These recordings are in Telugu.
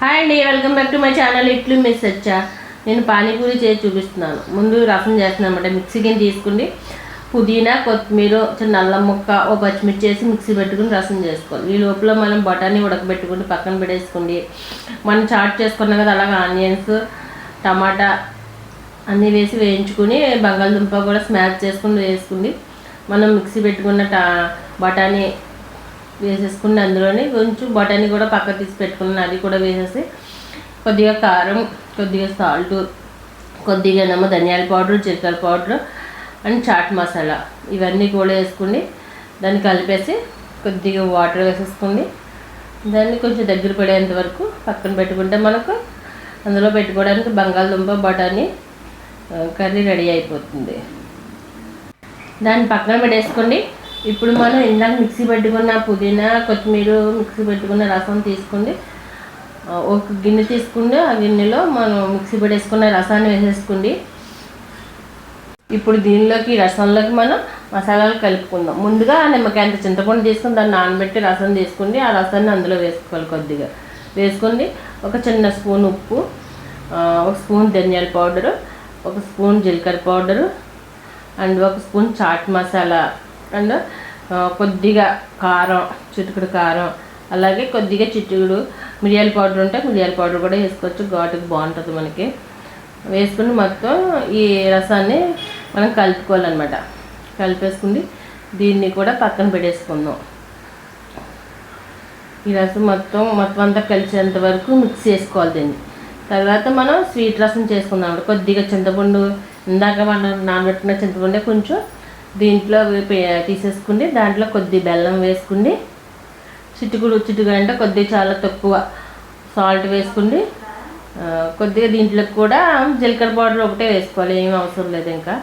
హాయ్ అండి welcome back to my channel ఇట్లు మిస్ వచ్చా నేను పానీపూరి చేసి చూపిస్తున్నాను. ముందు రసం చేస్తున్నాను అనమాట మిక్సీకి తీసుకుని పుదీనా కొత్తిమీర చిన్న ముక్క ఓ పచ్చిమిర్చి వేసి మిక్సీ పెట్టుకుని రసం చేసుకోవాలి. ఈ లోపల మనం బఠానీ ఉడకబెట్టుకుని పక్కన పెట్టేసుకోండి. మనం చాట్ చేసుకున్నాం కదా అలాగే ఆనియన్స్ టమాటా అన్నీ వేసి వేయించుకుని బంగాళదుంప కూడా స్మాష్ చేసుకుని వేసుకుని మనం మిక్సీ పెట్టుకున్న టా బఠానీ వేసేసుకుని అందులోని కొంచెం బటానీ కూడా పక్క తీసి పెట్టుకున్నాను. అది కూడా వేసేసి కొద్దిగా కారం కొద్దిగా సాల్ట్ కొద్దిగా ఏమో ధనియాల పౌడర్ జీలకర్ర పౌడర్ అండ్ చాట్ మసాలా ఇవన్నీ కూడా వేసుకుని దాన్ని కలిపేసి కొద్దిగా వాటర్ వేసేసుకుని దాన్ని కొంచెం దగ్గర పడేంత వరకు పక్కన పెట్టుకుంటే మనకు అందులో పెట్టుకోవడానికి బంగాళదుంప బఠానీ కర్రీ రెడీ అయిపోతుంది. దాన్ని పక్కన పెట్టేసుకోండి ఇప్పుడు మనం ఇందాక మిక్సీ పెట్టుకున్న పుదీనా కొత్తిమీర మిక్సీ పెట్టుకున్న రసం తీసుకోండి ఒక గిన్నె తీసుకుంటే ఆ గిన్నెలో మనం మిక్సీ పెట్టేసుకున్న రసాన్ని వేసేసుకోండి ఇప్పుడు దీనిలోకి రసంలోకి మనం మసాలాలు కలుపుకుందాం. ముందుగా నిమ్మకాయ అంత చింతపండు తీసుకుని దాన్ని నానబెట్టి రసం తీసుకుండి ఆ రసాన్ని అందులో వేసుకోవాలి కొద్దిగా. వేసుకోండి ఒక చిన్న స్పూన్ ఉప్పు ఒక స్పూన్ ధనియాల పౌడరు ఒక స్పూన్ జీలకర్ర పౌడరు అండ్ ఒక స్పూన్ చాట్ మసాలా. అండ్ కొద్దిగా కారం చిటుకుడు కారం అలాగే కొద్దిగా చిటుకుడు మిరియాల పౌడర్ ఉంటే మిరియాల పౌడర్ కూడా వేసుకోవచ్చు. ఘాటుకు బాగుంటుంది మనకి. వేసుకుని మొత్తం ఈ రసాన్ని మనం కలుపుకోవాలన్నమాట. కలిపేసుకుని దీన్ని కూడా పక్కన పెట్టేసుకుందాం. ఈ రసం మొత్తం మొత్తం అంతా కలిసేంత వరకు మిక్స్ చేసుకోవాలి దీన్ని. తర్వాత మనం స్వీట్ రసం చేసుకుందాం. కొద్దిగా చింతపండు ఇందాక మనం నానబెట్టిన చింతపండే కొంచెం దీంట్లో వే- తీసేసుకుని దాంట్లో కొద్ది బెల్లం వేసుకుని చిటుకుడు చిట్టుకుడు అంటే కొద్దిగా చాలా తక్కువ సాల్ట్ వేసుకుని కొద్దిగా దీంట్లో కూడా జీలకర్ర పౌడర్ ఒకటే వేసుకోవాలి ఏం అవసరం లేదు ఇంకా.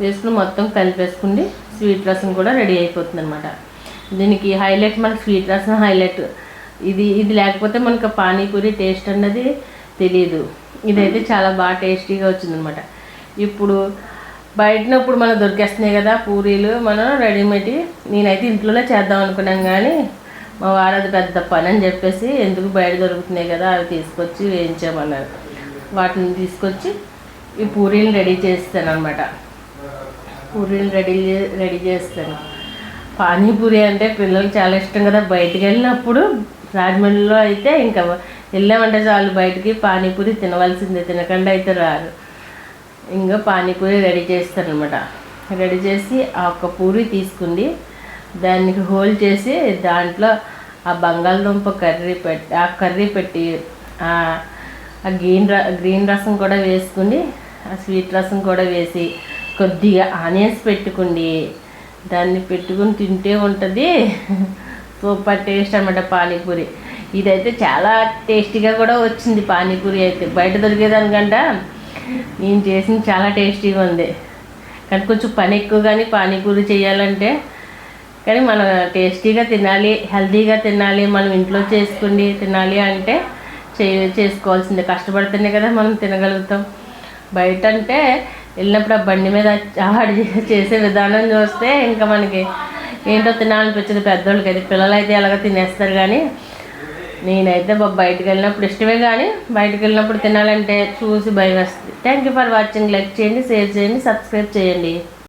వేసుకుని మొత్తం కలిపేసుకుని స్వీట్ రసం కూడా రెడీ అయిపోతుంది అనమాట దీనికి హైలైట్ మనకి స్వీట్ రసం హైలైట్. ఇది ఇది లేకపోతే మనకు పానీపూరి టేస్ట్ అన్నది తెలియదు ఇదైతే చాలా బాగా టేస్టీగా వచ్చిందనమాట ఇప్పుడు బయటన ఇప్పుడు మనం దొరికేస్తున్నాయి కదా పూరీలు మనం రెడీమేడ్ నేనైతే ఇంట్లోనే చేద్దాం అనుకున్నాం కానీ మా వారు అది పెద్ద పని అని చెప్పేసి ఎందుకు బయట దొరుకుతున్నాయి కదా అవి తీసుకొచ్చి వేయించామన్నారు. వాటిని తీసుకొచ్చి ఈ పూరీలు రెడీ చేస్తాను అనమాట పూరీలు రెడీ చే- రెడీ చేస్తాను. పానీపూరి అంటే పిల్లలకు చాలా ఇష్టం కదా. బయటికి వెళ్ళినప్పుడు రాజమండ్రిలో అయితే ఇంకా వెళ్ళామంటే చాలు బయటికి పానీపూరి తినవలసిందే తినకుండా అయితే రారు. ఇంకా పానీపూరి రెడీ చేస్తాను అనమాట రెడీ చేసి ఆ ఒక్క పూరి తీసుకుంది. దానికి హోల్ చేసి దాంట్లో ఆ బంగాళదుంప కర్రీ పెట్టి ఆ కర్రీ పెట్టి ఆ గ్రీన్ ర గ్రీన్ రసం కూడా వేసుకుని ఆ స్వీట్ రసం కూడా వేసి కొద్దిగా ఆనియన్స్ పెట్టుకుండి దాన్ని పెట్టుకుని తింటే ఉంటుంది. సూపర్ టేస్ట్ అనమాట పానీపూరి. ఇదైతే చాలా టేస్టీగా కూడా వచ్చింది పానీపూరి అయితే. బయట దొరికేదానికంటే నేను చేసింది చాలా టేస్టీగా ఉంది. కానీ కొంచెం పని ఎక్కువ కానీ పానీపూరి చేయాలంటే కానీ మనం టేస్టీగా తినాలి హెల్తీగా తినాలి మనం ఇంట్లో చేసుకుని తినాలి అంటే చే చేసుకోవాల్సిందే. కష్టపడితేనే కదా మనం తినగలుగుతాం. బయట అంటే వెళ్ళినప్పుడు ఆ బండి మీద ఆడి చేసే విధానం చూస్తే ఇంకా మనకి ఏంటో తినాలనిపించదు. పెద్దోళ్ళకి అయితే పిల్లలు అయితే ఎలాగో తినేస్తారు కానీ నేనైతే బయటకు వెళ్ళినప్పుడు ఇష్టమే కానీ బయటకు వెళ్ళినప్పుడు తినాలంటే చూసి భయం వస్తుంది thank you for watching like చేయండి షేర్ చేయండి సబ్స్క్రైబ్ చేయండి.